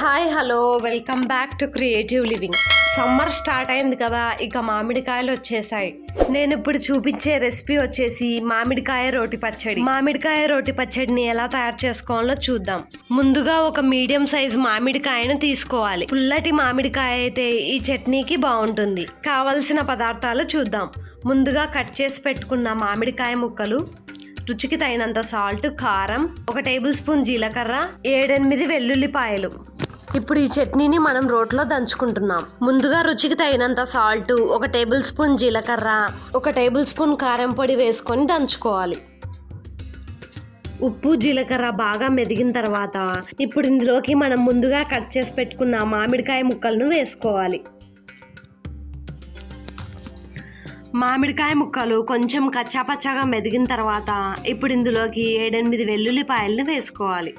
Hi hello. Welcome back to creative living. Summer start అయింది కదా ఇక మామిడికాయలు వచ్చేసాయి. నేను ఇప్పుడు చూపించే రెసిపీ వచ్చేసి మామిడికాయ రోటి పచ్చడి. మామిడికాయ రోటి పచ్చడిని ఎలా తయారు చేసుకోవాలో చూద్దాం. ముందుగా ఒక మీడియం సైజ్ మామిడికాయను తీసుకోవాలి. పుల్లటి మామిడికాయ అయితే ఈ చట్నీకి బాగుంటుంది. కావలసిన పదార్థాలు చూద్దాం. ముందుగా కట్ చేసి పెట్టుకున్న మామిడికాయ ముక్కలు రుచికి తగినంత సాల్ట్ కారం ఒక టేబుల్ స్పూన్ జీలకర్ర ఏడెనిమిది వెల్లుల్లిపాయలు. ఇప్పుడు ఈ చట్నీని మనం రోట్లో దంచుకుంటున్నాం. ముందుగా రుచికి తగినంత సాల్ట్ ఒక టేబుల్ స్పూన్ జీలకర్ర ఒక టేబుల్ స్పూన్ కారం పొడి వేసుకొని దంచుకోవాలి. ఉప్పు జీలకర్ర బాగా మెదిగిన తర్వాత ఇప్పుడు ఇందులోకి మనం ముందుగా కట్ చేసి పెట్టుకున్న మామిడికాయ ముక్కలను వేసుకోవాలి. మామిడికాయ ముక్కలు కొంచెం కచ్చాపచ్చాగా మెదిగిన తర్వాత ఇప్పుడు ఇందులోకి ఏడెనిమిది వెల్లుల్లిపాయలను వేసుకోవాలి.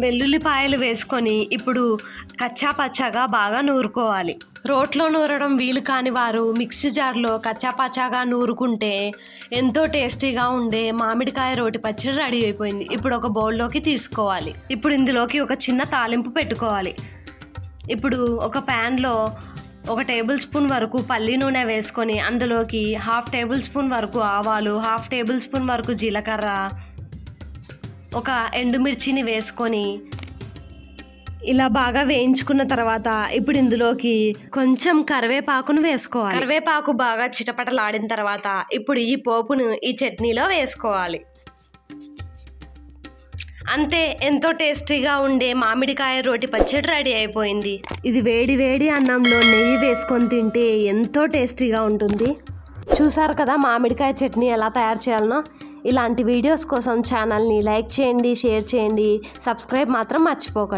వెల్లుల్లిపాయలు వేసుకొని ఇప్పుడు కచ్చా పచ్చాగా బాగా నూరుకోవాలి. రోట్లో నూరడం వీలు కాని వారు మిక్సీ జార్లో కచ్చాపచ్చాగా నూరుకుంటే ఎంతో టేస్టీగా ఉండే మామిడికాయ రోటి పచ్చడి రెడీ అయిపోయింది. ఇప్పుడు ఒక బౌల్లోకి తీసుకోవాలి. ఇప్పుడు ఇందులోకి ఒక చిన్న తాలింపు పెట్టుకోవాలి. ఇప్పుడు ఒక ప్యాన్లో ఒక టేబుల్ స్పూన్ వరకు పల్లి నూనె వేసుకొని అందులోకి హాఫ్ టేబుల్ స్పూన్ వరకు ఆవాలు హాఫ్ టేబుల్ స్పూన్ వరకు జీలకర్ర ఒక ఎండుమిర్చిని వేసుకొని ఇలా బాగా వేయించుకున్న తర్వాత ఇప్పుడు ఇందులోకి కొంచెం కరివేపాకును వేసుకోవాలి. కరివేపాకు బాగా చిటపటలాడిన తర్వాత ఇప్పుడు ఈ పోపును ఈ చట్నీలో వేసుకోవాలి. అంతే ఎంతో టేస్టీగా ఉండే మామిడికాయ రోటి పచ్చడి రెడీ అయిపోయింది. ఇది వేడి వేడి అన్నంలో నెయ్యి వేసుకొని తింటే ఎంతో టేస్టీగా ఉంటుంది. చూసారు కదా మామిడికాయ చట్నీ ఎలా తయారు చేయాలనో? ఇలాంటి వీడియోస్ కోసం ఛానల్ని లైక్ చేయండి షేర్ చేయండి. సబ్స్క్రైబ్ మాత్రం మర్చిపోకండి